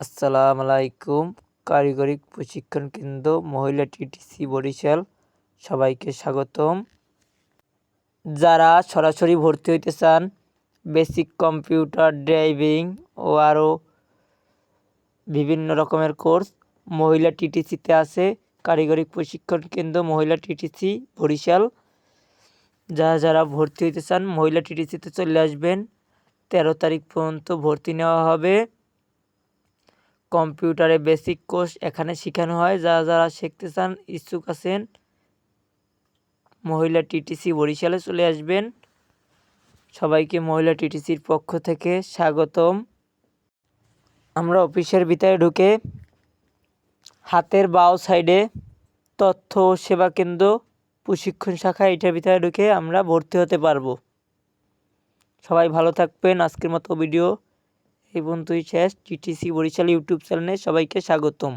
আসসালামু আলাইকুম কারিগরি প্রশিক্ষণ কেন্দ্র, মহিলা টিটিসি বরিশাল। সবাইকে স্বাগতম। যারা সরাসরি ভর্তি হইতে চান, বেসিক কম্পিউটার, ড্রাইভিং ও আরও বিভিন্ন রকমের কোর্স মহিলা টিটিসিতে আছে। কারিগরি প্রশিক্ষণ কেন্দ্র, মহিলা টিটিসি বরিশাল। যারা যারা ভর্তি হইতে চান, মহিলা টিটিসিতে চলে আসবেন। তেরো তারিখ পর্যন্ত ভর্তি নেওয়া হবে। কম্পিউটারে বেসিক কোর্স এখানে শেখানো হয়। যারা যারা শিখতে চান, ইচ্ছুক আছেন, মহিলা টিটিসি বরিশালে চলে আসবেন। সবাইকে মহিলা টিটিসির পক্ষ থেকে স্বাগতম। আমরা অফিসের ভিতরে ঢুকে হাতের বাও সাইডে তথ্য ও সেবা কেন্দ্র, প্রশিক্ষণ শাখা এটার ভিতরে ঢুকে আমরা ভর্তি হতে পারব। সবাই ভালো থাকবেন। আজকের মতো ভিডিও এই পর্যন্তই শেষ টিটিসি বরিশাল ইউটিউব চ্যানেলে সবাইকে স্বাগতম।